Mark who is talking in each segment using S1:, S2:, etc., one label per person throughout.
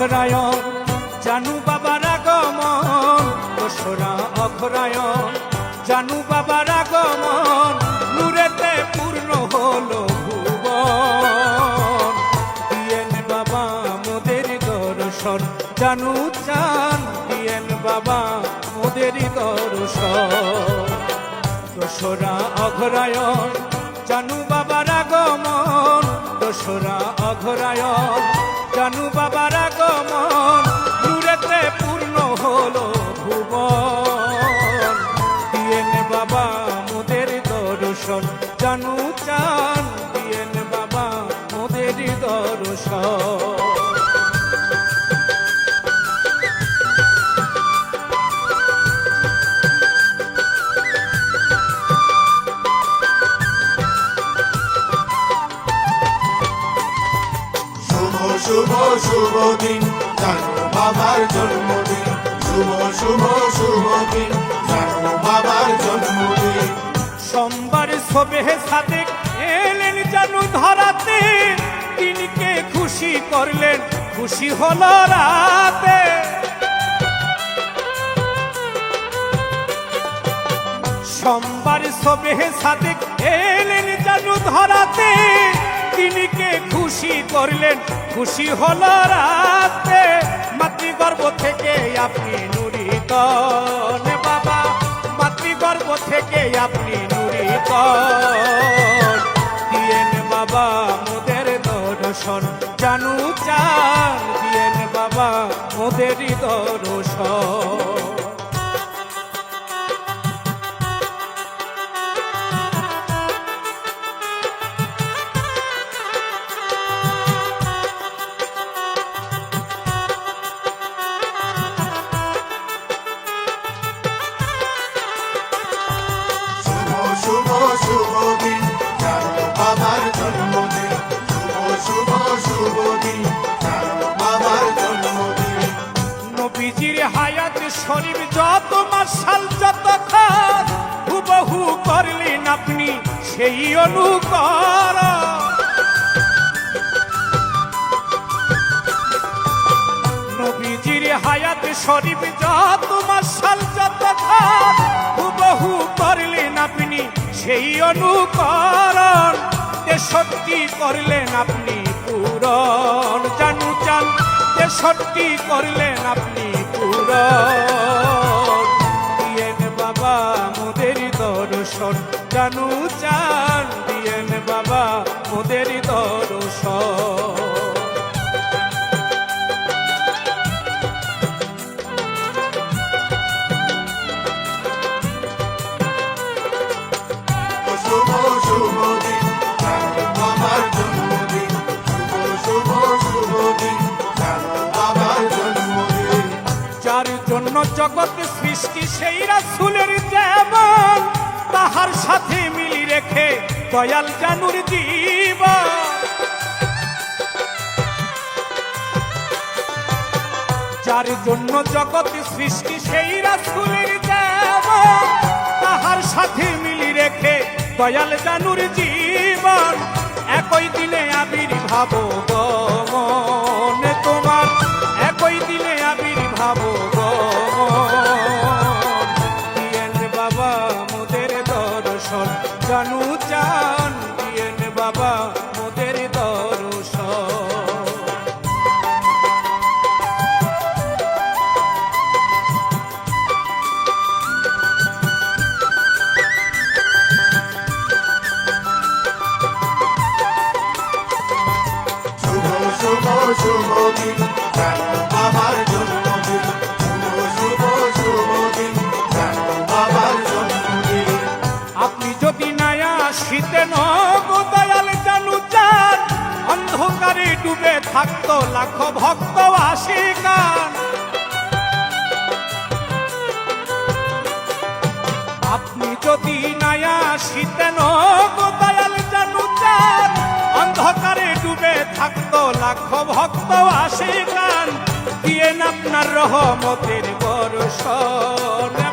S1: অঘরায়ণ জানু বাবার আগমন, দোসরা অঘরায়ণ জানু বাবার আগমন, নূরেতে পূর্ণ হলো ভুবন। বাবা মোদের দর্শন, জানু চান, দিয়েন বাবা মোদের দর্শন। দোসরা অঘরায়ণ জানু বাবার আগমন, দোসরা অঘরায়ণ জানু বাবার দর্শন।
S2: শুভ শুভ দিন। জানো বাবার জন্মদিন। শুভ শুভ শুভ দিন বাবার জন্মদিন।
S1: সোমবার সবে সাদেক এলেন জানু ধরাতে। তিনকে খুশি করলেন, খুশি হলো রাতে। সোমবার সবে সাদেক এলেন জানু ধরাতে তিনিকে খুশি করলেন, খুশি হল রাতে। মাতৃগর্ভ থেকে আপনি নুরিত বাবা, মাতৃগর্ভ থেকে আপনি নুরিত বাবা মোদের মোদের দর্শন
S2: শুভ শুভ দিন।
S1: শরীফ যত মাসাল, যত হুবহু করলেন আপনি সেই অনুকর নবীজির হায়াত শরীফ যত মাসাল, যত হুবহু করলেন আপনি সেই অনুকরণ। তেষট্টি করলেন আপনি পূরণ। জানু চান তেষট্টি করলেন আপনি দর্শন জানু জগৎ সৃষ্টি সেই রাসুলের যেমন, তাহার সাথে মিলি রেখে দয়াল জানুর জীবন। যার জন্য জগৎ সৃষ্টি সেই রাসুলের যেমন, তাহার সাথে মিলি রেখে দয়াল জানুর জীবন। একই দিনে আবির্ভাব গমন তোমার
S2: শুভ দিন বাবার জন্মদিন শুভ শুভ শুভ দিন জানো জন্মদিন
S1: আপনি থাকতো লাখ ভক্ত আশিকান। আপনি যদি নায়া শীতেন গো দয়াল লাখ ভক্ত আসে গান দিয়েন আপনার রহমতের বর্ষণ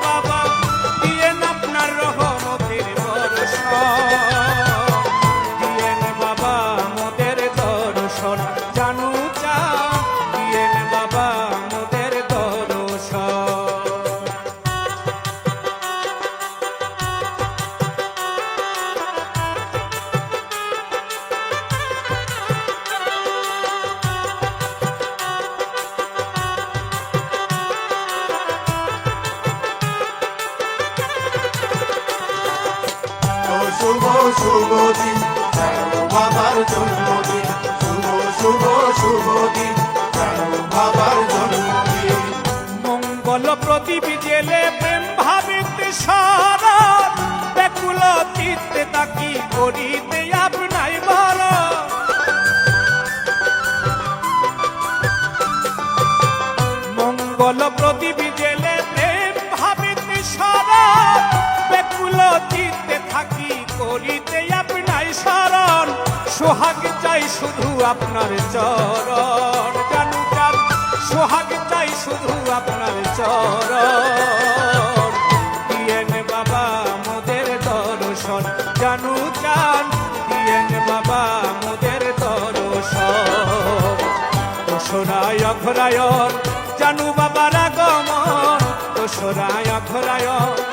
S2: শুভ শুভ দিন। বাবার জন্মদিন। শুভ শুভ শুভ দিন। বাবার জন্মদিন।
S1: মঙ্গল প্রেম ভাবিতে সারা ব্যাকুল চিত্তে তাকি করিতে আপনাই বড় মঙ্গল সোহাগ চাই শুধু আপনার চরণ। জানু জান সোহাগ চাই শুধু আপনার চরণ। দিয়েন বাবা মোদের দর্শন, জানু চান দিয়েন বাবা মোদের দর্শন। দোসরায় অঘরায়ণ, জানু বাবার আগমন, দোসরায় অঘরায়ণ।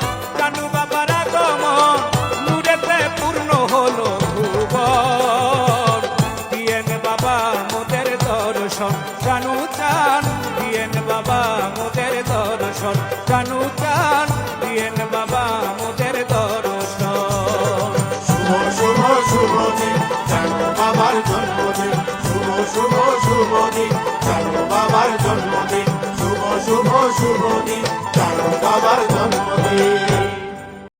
S2: জন্মদিন শুভ শুভ শুভ দিন চারু বাবার জন্মদিন। শুভ শুভ শুভ দিন চারু বাবার জন্মদিন।